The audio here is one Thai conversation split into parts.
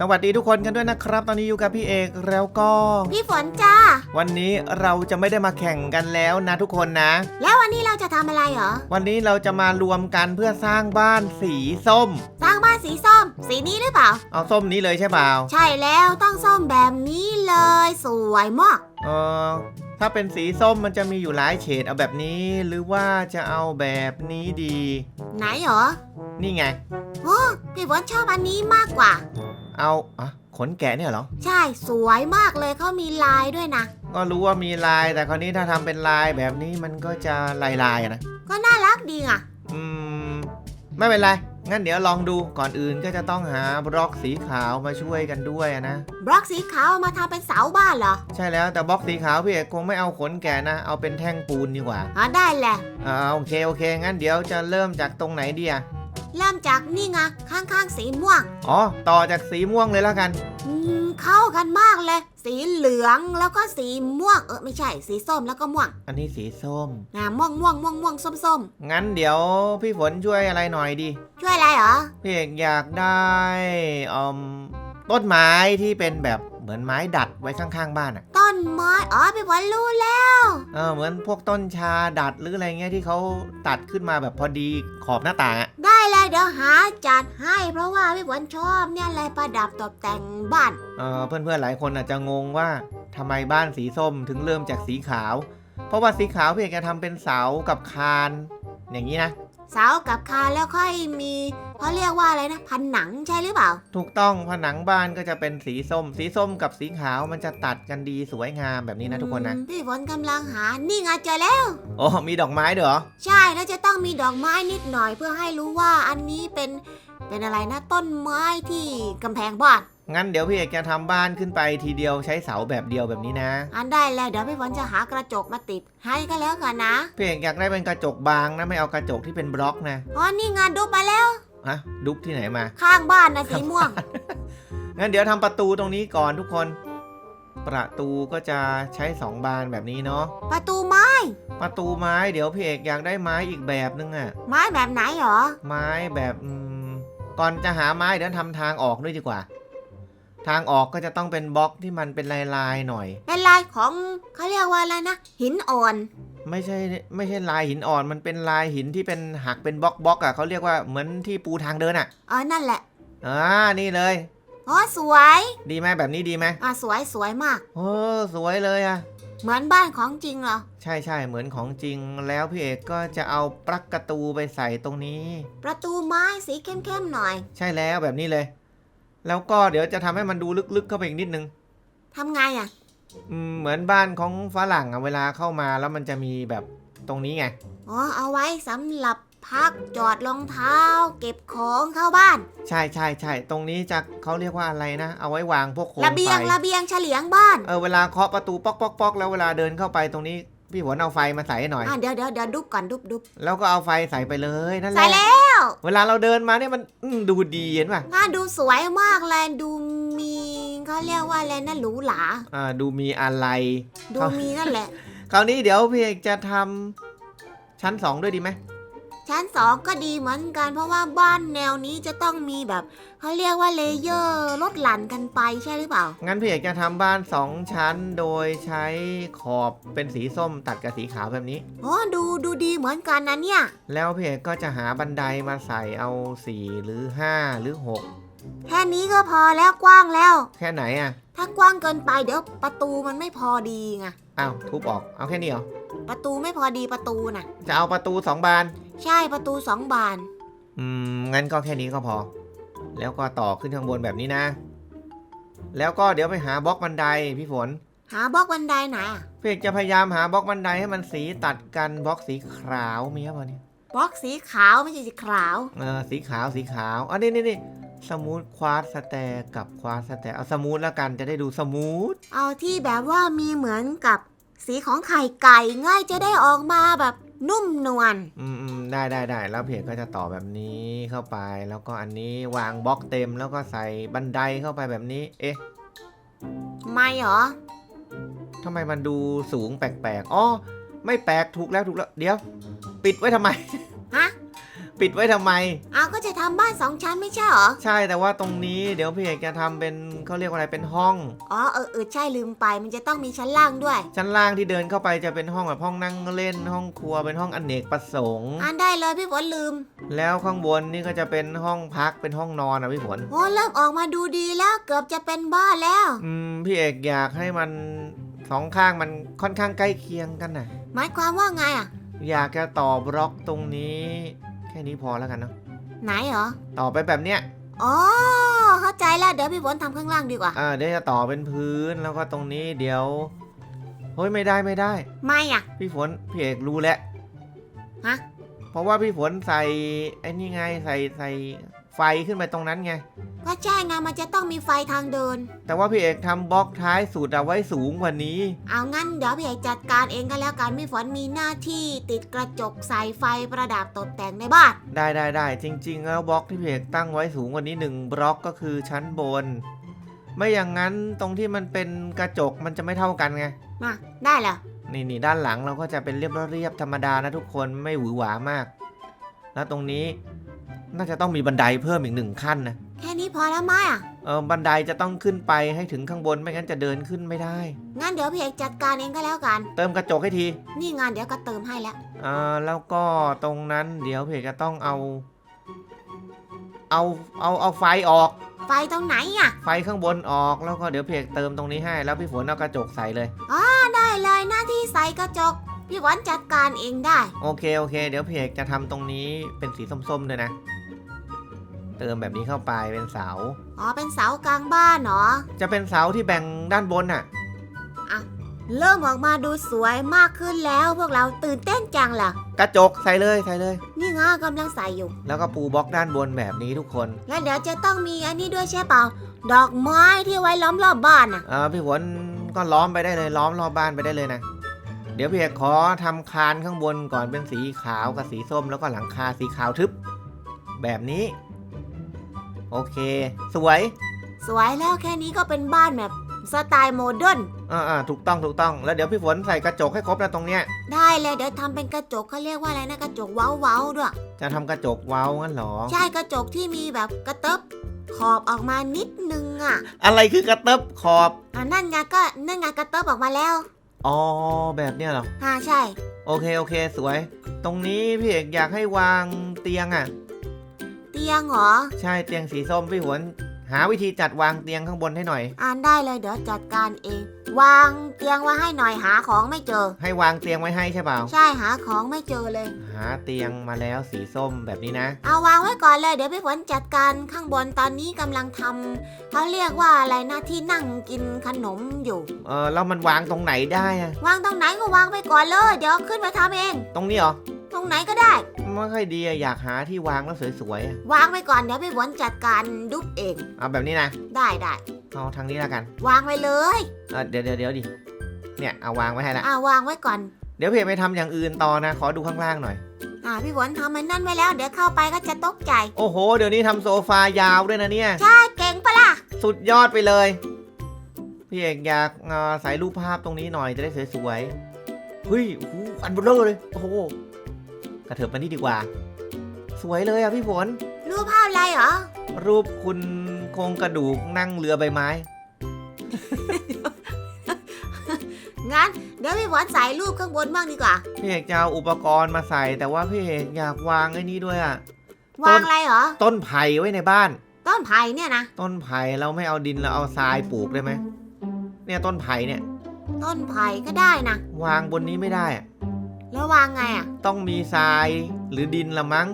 สวัสดีทุกคนกันด้วยนะครับ ตอนนี้อยู่กับพี่เอกแล้วก็ พี่ฝนจ้า วันนี้เราจะไม่ได้มาแข่งกันแล้วนะทุกคนนะ แล้ววันนี้เราจะทำอะไรเหรอ วันนี้เราจะมารวมกันเพื่อสร้างบ้านสีส้ม สร้างบ้านสีส้ม สีนี้หรือเปล่า เอาส้มนี้เลยใช่เปล่า ใช่แล้วต้องส้มแบบนี้เลย สวยมาก เออ ถ้าเป็นสีส้มมันจะมีอยู่หลายเฉดเอาแบบนี้หรือว่าจะเอาแบบนี้ดี ไหนเหรอ นี่ไง โอ้พี่ฝนชอบอันนี้มากกว่า เอาอะขนแกะเนี่ยเหรอ ใช่สวยมากเลยเขามีลายด้วยนะ ก็รู้ว่ามีลายแต่คราวนี้ถ้าทำเป็นลายแบบนี้มันก็จะลายลายๆอะนะ ก็น่ารักดีอะ อืม ไม่เป็นไร งั้นเดี๋ยวลองดูก่อนอื่นก็จะต้องหาบล็อกสีขาวมาช่วยกันด้วยอะนะ บล็อกสีขาวเอามาทำเป็นเสาบ้านเหรอใช่แล้วแต่บล็อกสีขาวพี่เอกคงไม่เอาขนแกะนะ เอาเป็นแท่งปูนดีกว่า อ๋อได้แหละ อ่าโอเคโอเค งั้นเดี๋ยวจะเริ่มจากตรงไหนดีอะ เริ่มจากนี่ไงข้างๆสีม่วง อ๋อ ต่อจากสีม่วงเลยแล้วกัน อืมเข้ากันมากเลย สีเหลืองแล้วก็สีม่วง เออไม่ใช่ สีส้มแล้วก็ม่วงอันนี้สีส้ม อ่าม่วงม่วงม่วงม่วงส้มส้มงั้นเดี๋ยวพี่ฝนช่วยอะไรหน่อยดีช่วยอะไรเหรอพี่เอกอยากได้อืมต้นไม้ที่เป็นแบบ เหมือนไม้ดัดไว้ข้างๆ บ้านอะต้นไม้อ๋อพี่ฝนรู้แล้ว เออเหมือนพวกต้นชาดัดหรืออะไรเงี้ยที่เขาตัดขึ้นมาแบบพอดีขอบหน้าต่างอะได้เลยเดี๋ยวหาจัดให้เพราะว่าพี่ฝนชอบเนี่ยอะไรประดับตกแต่งบ้าน เออเพื่อนๆหลายคนอาจจะงงว่าทำไมบ้านสีส้มถึงเริ่มจากสีขาว เพราะว่าสีขาวพี่เอกจะทำเป็นเสากับคาน อย่างนี้นะ เสากับคานแล้วค่อยมีเขาเรียกว่าอะไรนะพันหนังใช่หรือเปล่า ถูกต้องผนังบ้านก็จะเป็นสีส้ม สีส้มกับสีขาวมันจะตัดกันดีสวยงามแบบนี้นะทุกคนนะ อืมพี่ฝนกำลังหา นี่ไงเจอแล้ว โอ้มีดอกไม้ด้วยเหรอ ใช่แล้วจะต้องมีดอกไม้นิดหน่อยเพื่อให้รู้ว่าอันนี้เป็น เป็นอะไรนะต้นไม้ที่กำแพงบ้านงั้นเดี๋ยวพี่เอกจะทำบ้านขึ้นไปทีเดียวใช้เสาแบบเดียวแบบนี้นะ อันได้แล้วเดี๋ยวพี่ฝนจะหากระจกมาติด ให้ก็แล้วกันนะพี่เอกอยากได้เป็นกระจกบางนะไม่เอากระจกที่เป็นบล็อกนะอ๋อนี่ไงดูมาแล้ว ฮะดุบที่ไหนมา ข้างบ้านนะสีม่วง งั้นเดี๋ยวทำประตูตรงนี้ก่อนทุกคน ประตูก็จะใช้สองบานแบบนี้เนาะ ประตูไม้ประตูไม้เดี๋ยวพี่เอกอยากได้ไม้อีกแบบนึงอะไม้แบบไหนเหรอ ไม้แบบอืม ก่อนจะหาไม้เดี๋ยวทำทางออกด้วยดีกว่า ทางออกก็จะต้องเป็นบล็อกที่มันเป็นลายๆหน่อย เป็นลายของเขาเรียกว่าอะไรนะ หินอ่อน ไม่ใช่ไม่ใช่ลายหินอ่อน มันเป็นลายหินที่เป็นหักเป็นบล็อกบล็อกๆอะเขาเรียกว่าเหมือนที่ปูทางเดินอะเออนั่นแหละอ่านี่เลยอ๋อสวย ดีไหมแบบนี้ดีไหมอะสวยสวยมากโอ้สวยเลยอะ เหมือนบ้านของจริงเหรอ ใช่ใช่เหมือนของจริง แล้วพี่เอกก็จะเอาปลั๊กประตูไปใส่ตรงนี้ ประตูไม้สีเข้มๆหน่อย ใช่แล้วแบบนี้เลย แล้วก็เดี๋ยวจะทำให้มันดูลึกๆเข้าไปอีกนิดนึงทำไงอะ อืมเหมือนบ้านของฝรั่งอะเวลาเข้ามาแล้วมันจะมีแบบตรงนี้ไง อ๋อ เอาไว้สำหรับ พักจอดรองเท้า เก็บของเข้าบ้าน ใช่ใช่ใช่ตรงนี้จะเขาเรียกว่าอะไรนะ เอาไว้วางพวกโคมระเบียงไฟระเบียงเฉลียงบ้านเออเวลาเคาะประตูป๊อกป๊อกป๊อกแล้วเวลาเดินเข้าไปตรงนี้พี่ฝนเอาไฟมาใส่ให้หน่อย อะเดี๋ยวเดี๋ยวเดี๋ยวดุบก่อนดุบดุบแล้วก็เอาไฟใส่ไปเลยนั่นแหใส่ละแล้วเวลาเราเดินมาเนี่ยมันอืมดูดีเห็นป่ะงานดูสวยมากเลยดูมีเขาเรียกว่าอะไรนะหรูหราอ่าดูมีอะไร ดูครับมีนั่นแหละ คราวนี้เดี๋ยวพี่เอกจะทำชั้นสองด้วยดีไหม ชั้นสองก็ดีเหมือนกันเพราะว่าบ้านแนวนี้จะต้องมีแบบเขาเรียกว่าเลเยอร์ลดหลั่นกันไปใช่หรือเปล่า งั้นพี่เอกจะทำบ้านสองชั้นโดยใช้ขอบเป็นสีส้มตัดกับสีขาวแบบนี้ โอ้ดูดูดีเหมือนกันนะเนี่ย แล้วพี่เอกก็จะหาบันไดมาใส่เอาสี่หรือห้าหรือหกแค่นี้ก็พอแล้วกว้างแล้วแค่ไหนอะถ้ากว้างเกินไปเดี๋ยวประตูมันไม่พอดีไงอ้าวทุบออกเอาแค่นี้เหรอประตูไม่พอดีประตูน่ะ จะเอาประตูสองบาน ใช่ประตูสองบาน อืม งั้นก็แค่นี้ก็พอ แล้วก็ต่อขึ้นข้างบนแบบนี้นะ แล้วก็เดี๋ยวไปหาบล็อกบันไดพี่ฝนหาบล็อกบันไดไหนอะพี่เอกจะพยายามหาบล็อกบันไดให้มันสีตัดกันบล็อกสีขาวมีครับวันนี้บล็อกสีขาวไม่ใช่สีขาว เออสีขาวสีขาวอันนี้นี่นี่สมูทควาสสแตร์กับควาสสแตร์เอาสมูทแล้วกันจะได้ดูสมูทเอาที่แบบว่ามีเหมือนกับสีของไข่ไก่ง่ายจะได้ออกมาแบบ นุ่มนวล อืมอืมได้ได้ได้แล้วเพจก็จะต่อแบบนี้เข้าไป แล้วก็อันนี้วางบล็อกเต็มแล้วก็ใส่บันไดเข้าไปแบบนี้ เอ๊ะไม่เหรอ ทำไมมันดูสูงแปลกๆอ๋อไม่แปลกถูกแล้วถูกแล้ว เดี๋ยว ปิดไว้ทำไม ฮะ ปิดไว้ทำไมอ้าวก็จะทำบ้านสองชั้นไม่ใช่เหรอ ใช่แต่ว่าตรงนี้เดี๋ยวพี่เอกจะทำเป็นเขาเรียกว่าอะไรเป็นห้อง อ๋อเออเออใช่ลืมไปมันจะต้องมีชั้นล่างด้วย ชั้นล่างที่เดินเข้าไปจะเป็นห้องแบบห้องนั่งเล่น ห้องครัวเป็นห้องอเนกประสงค์ อ่านได้เลยพี่ฝนลืม แล้วข้างบนนี่ก็จะเป็นห้องพักเป็นห้องนอนอะพี่ฝน โอ้เริ่มออกมาดูดีแล้วเกือบจะเป็นบ้านแล้ว อืมพี่เอกอยากให้มันสองข้างมันค่อนข้างใกล้เคียงกันน่ะ หมายความว่าไงอะ อยากจะต่อบล็อกตรงนี้แค่นี้พอแล้วกันเนาะไหนเหรอ ต่อไปแบบเนี้ยอ๋อ เข้าใจแล้ว เดี๋ยวพี่ฝนทำข้างล่างดีกว่า อ่าเดี๋ยวจะต่อเป็นพื้นแล้วก็ตรงนี้เดี๋ยวเฮ้ยไม่ได้ไม่ได้ ไม่อะ พี่ฝนพี่เอกรู้แล้วฮะ เพราะว่าพี่ฝนใส่ไอ้นี่ไงใส่ใส่ ไฟขึ้นไปตรงนั้นไง ก็ใช่ไงมันจะต้องมีไฟทางเดิน แต่ว่าพี่เอกทำบล็อกท้ายสุดเอาไว้สูงกว่านี้ เอางั้นเดี๋ยวพี่เอกจัดการเองก็แล้วกันพี่ฝนมีหน้าที่ติดกระจกใส่ไฟประดับตกแต่งในบ้าน ได้ได้ได้จริง ๆ แล้วบล็อกที่พี่เอกตั้งไว้สูงกว่านี้หนึ่งบล็อกก็คือชั้นบน ไม่อย่างนั้นตรงที่มันเป็นกระจกมันจะไม่เท่ากันไง มาได้แล้วนี่นี่ด้านหลังเราก็จะเป็นเรียบเรียบๆธรรมดานะทุกคนไม่หวือหวามาก แล้วตรงนี้ น่าจะต้องมีบันไดเพิ่มอีกหนึ่งขั้นนะ แค่นี้พอแล้วไหมอะ เออบันไดจะต้องขึ้นไปให้ถึงข้างบนไม่งั้นจะเดินขึ้นไม่ได้ งั้นเดี๋ยวพี่เอกจัดการเองก็แล้วกัน เติมกระจกให้ที นี่งานเดี๋ยวก็เติมให้แล้ว อ่าแล้วก็ตรงนั้นเดี๋ยวเพจจะต้องเอา เอาเอาเอาไฟออก ไฟตรงไหนอะ ไฟข้างบนออกแล้วก็เดี๋ยวเพจเติมตรงนี้ให้ แล้วพี่ฝนเอากระจกใส่เลย ได้เลยหน้าที่ใส่กระจก พี่ฝนจัดการเองได้ โอเคโอเค เดี๋ยวเพจจะทำตรงนี้เป็นสีส้มๆด้วยนะ เติมแบบนี้เข้าไปเป็นเสา อ๋อ เป็นเสากลางบ้านเหรอ จะเป็นเสาที่แบ่งด้านบนน่ะ เริ่มออกมาดูสวยมากขึ้นแล้วพวกเราตื่นเต้นจังล่ะ กระจกใส่เลยใส่เลย นี่ไงกำลังใส่อยู่ แล้วก็ปูบล็อกด้านบนแบบนี้ทุกคนแล้วเดี๋ยวจะต้องมีอันนี้ด้วยใช่เปล่า ดอกไม้ที่ไว้ล้อมรอบบ้านอะเออพี่ฝนก็ล้อมไปได้เลยล้อมรอบบ้านไปได้เลยนะ เดี๋ยวพี่เอกขอทำคานข้างบนก่อนเป็นสีขาวกับสีส้มแล้วก็หลังคาสีขาวทึบ แบบนี้ โอเค สวย สวยแล้วแค่นี้ก็เป็นบ้านแบบสไตล์โมเดิร์นอ่าอ่าถูกต้องถูกต้องแล้วเดี๋ยวพี่ฝนใส่กระจกให้ครบนะตรงเนี้ยได้เลยเดี๋ยวทำเป็นกระจกเขาเรียกว่าอะไรนะกระจกเว้าเว้าๆด้วย จะทำกระจกเว้างั้นเหรอ ใช่กระจกที่มีแบบกระเติบขอบออกมานิดนึงอะอะไรคือกระเติบขอบอ่านั่นไงก็นั่นไงกระเติบออกมาแล้วอ๋อแบบเนี้ยเหรอ อ่าใช่ โอเคโอเคสวย ตรงนี้พี่เอกอยากให้วางเตียงอะ เตียงเหรอ ใช่เตียงสีส้มพี่ฝนหาวิธีจัดวางเตียงข้างบนให้หน่อย อ่านได้เลยเดี๋ยวจัดการเอง วางเตียงไว้ให้หน่อยหาของไม่เจอ ให้วางเตียงไว้ให้ใช่เปล่า ใช่หาของไม่เจอเลย หาเตียงมาแล้วสีส้มแบบนี้นะ เอาวางไว้ก่อนเลยเดี๋ยวพี่ฝนจัดการข้างบนตอนนี้กำลังทำเขาเรียกว่าอะไรนะที่นั่งกินขนมอยู่ เออแล้วมันวางตรงไหนได้อะวางตรงไหนก็วางไปก่อนเลย เดี๋ยวขึ้นไปทำเอง ตรงนี้เหรอต รงไหนก็ได้ ไม่ค่อยดีอะอยากหาที่วางแล้วสวยๆอะวางไปก่อนเดี๋ยวพี่ฝนจัดการดุบเอง เอาแบบนี้นะ ได้ได้เอาทางนี้แล้วกันวางไว้เลยเออเดี๋ยวเดี๋ยวเดี๋ยวดิ เนี่ยเอาวางไว้ให้ละ อ่าวางไว้ก่อนเดี๋ยวเพจไปทำอย่างอื่นต่อนะ ขอดูข้างล่างหน่อย อ่าพี่ฝนทำมันนั่นไว้แล้ว เดี๋ยวเข้าไปก็จะตกใจ โอ้โห เดี๋ยวนี้ทำโซฟายาวด้วยนะเนี่ย ใช่เก่งปะล่ะ สุดยอดไปเลย พี่เอกอยากเอ่อใส่รูปภาพตรงนี้หน่อยจะได้สวยๆเฮ้ยโอ้โหอันเบลอเลย โอ้โห กระเถิบมานี่ดีกว่า สวยเลยอะพี่ฝนรูปภาพอะไรเหรอ รูปคุณโครงกระดูกนั่งเรือใบไม้ งั้นเดี๋ยวพี่ฝนใส่รูปข้างบนบ้างดีกว่า พี่เอกจะเอาอุปกรณ์มาใส่แต่ว่าพี่เอกอยากวางไอ้นี้ด้วยอะ วางอะไรเหรอ ต้นไผ่ไว้ในบ้าน ต้นไผ่เนี่ยนะ ต้นไผ่เราไม่เอาดินเราเอาทรายปลูกได้ไหมเนี่ยต้นไผ่เนี่ย ต้นไผ่ก็ได้นะ วางบนนี้ไม่ได้อะ แล้ววางไงอะ ต้องมีทรายหรือดินละมั้ง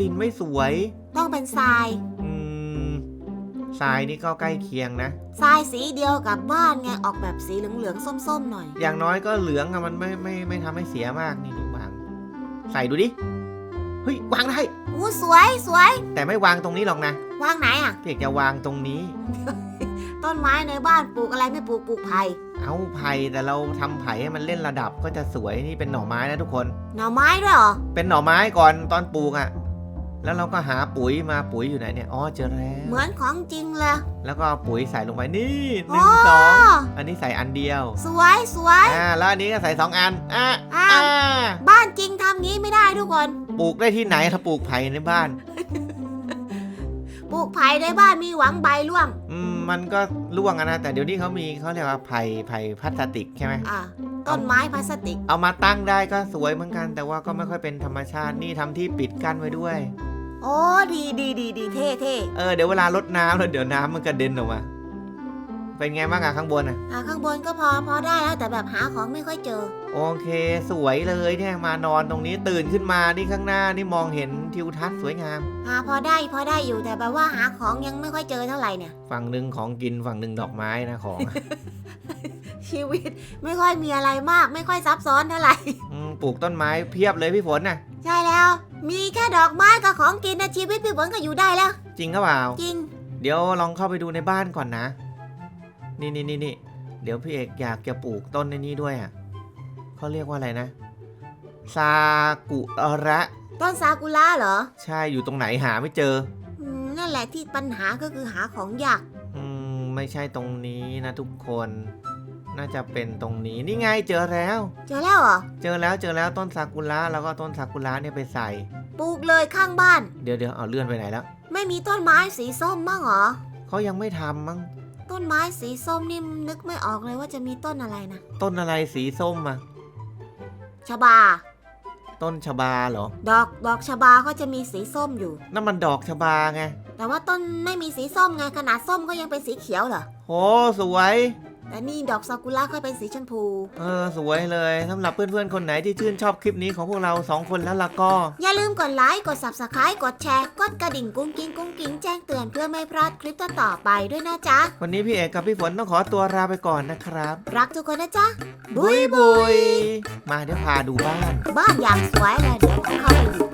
ดินไม่สวย ต้องเป็นทราย อืมทรายนี่ก็ใกล้เคียงนะ ทรายสีเดียวกับบ้านไง ออกแบบสีเหลืองๆส้มๆหน่อย อย่างน้อยก็เหลืองอะมันไม่ไม่ไม่ทำให้เสียมากนี่ดูวาง ใส่ดูดิ เฮ้ยวางได้ อู้สวยสวย แต่ไม่วางตรงนี้หรอกนะวางไหนอะพี่เอกจะวางตรงนี้ ต้นไม้ในบ้านปลูกอะไรไม่ปลูกปลูกไผ่ เอาไผ่แต่เราทำไผ่ให้มันเล่นระดับก็จะสวยนี่เป็นหน่อไม้นะทุกคน หน่อไม้ด้วยเหรอ เป็นหน่อไม้ก่อนตอนปลูกอะ่ะ แล้วเราก็หาปุ๋ยมาปุ๋ยอยู่ไหนเนี่ย อ๋อเจอแล้วเหมือนของจริงเลย แล้วก็เอาปุ๋ยใส่ลงไปนี่หอ๋นึ่องสอง อันนี้ใส่อันเดียว สวยสวยอ่าแล้วอันนี้ก็ใส่สองอัน อะอ่าอ่าบ้านจริงทำงี้ไม่ได้ทุกคน ปลูกได้ที่ไหนถ้าปลูกไผ่ในบ้านป ลูกไผ่ในบ้านมีหวังใบร่วง อืมมันก็ร่วงอะนะแต่เดี๋ยวนี้เขามีเขาเรียกว่าไผ่ไผ่พลาสติกใช่ไหมอะต้นไม้พลาสติก เอามาตั้งได้ก็สวยเหมือนกัน แต่ว่าก็ไม่ค่อยเป็นธรรมชาตินี่ทำที่ปิดกั้นไว้ด้วย โอ้ดีดีดีดีเท่เท่เออเดี๋ยวเวลารดน้ำแล้วเดี๋ยวน้ำมันกระเด็นออกมา เป็นไงบ้างอะข้างบนอะอะข้างบนก็พอพอได้แล้วแต่แบบหาของไม่ค่อยเจอ โอเค สวยเลยเนี่ยมานอนตรงนี้ตื่นขึ้นมานี่ข้างหน้านี่มองเห็นทิวทัศน์สวยงาม หาพอได้พอได้อยู่แต่แบบว่าหาของยังไม่ค่อยเจอเท่าไหร่เนี่ย ฝั่งหนึ่งของกินฝั่งหนึ่งดอกไม้นะของ ชีวิตไม่ค่อยมีอะไรมาก ไม่ค่อยซับซ้อนเท่าไหร่ อืมปลูกต้นไม้เพียบเลยพี่ฝนน่ะ ใช่แล้ว มีแค่ดอกไม้กับของกินนะชีวิตพี่ฝนก็อยู่ได้แล้ว จริงก็เปล่า จริง เดี๋ยวลองเข้าไปดูในบ้านก่อนนะ นี่นี่นี่นี่เดี๋ยวพี่เอกอยากจะปลูกต้นในนี้ด้วยอะเขาเรียกว่าอะไรนะ ซากุระต้นซากุระเหรอ ใช่อยู่ตรงไหนหาไม่เจออืมนั่นแหละที่ปัญหาก็คือหาของยากอืมไม่ใช่ตรงนี้นะทุกคน น่าจะเป็นตรงนี้นี่ไงเจอแล้ว เจอแล้วเหรอเจอแล้วเจอแล้วต้นซากุระแล้วก็ต้นซากุระเนี่ยไปใส่ ปลูกเลยข้างบ้าน เดี๋ยวเดี๋ยวเอาเลื่อนไปไหนแล้ว ไม่มีต้นไม้สีส้มบ้างเหรอเขายังไม่ทำมั้ง ต้นไม้สีส้มนี่นึกไม่ออกเลยว่าจะมีต้นอะไรนะ ต้นอะไรสีส้มอะชบา ต้นชบาเหรอ ดอกดอกชบาก็จะมีสีส้มอยู่ นั่นมันดอกชบาไง แต่ว่าต้นไม่มีสีส้มไงขนาดส้มก็ยังเป็นสีเขียวเหรอ โหสวย แต่นี่ดอกซากุระก็เป็นสีชมพู เออสวยเลยสำหรับเพื่อนๆ คนไหนที่ชื่นชอบคลิปนี้ของพวกเราสองคนแล้วล่ะก็ อย่าลืมกดไลค์ กด subscribe กดแชร์ กดกระดิ่งกุ้งกิ้งกุ้งกิ้งแจ้งเตือนเพื่อไม่พลาดคลิปต่อๆไปด้วยนะจ๊ะ วันนี้พี่เอกกับพี่ฝนต้องขอตัวลาไปก่อนนะครับ รักทุกคนนะจ๊ะ บุยบุยมาเดี๋ยวพาดูบ้าน บ้านอย่างสวยเลยเดี๋ยวผมเข้าไปอ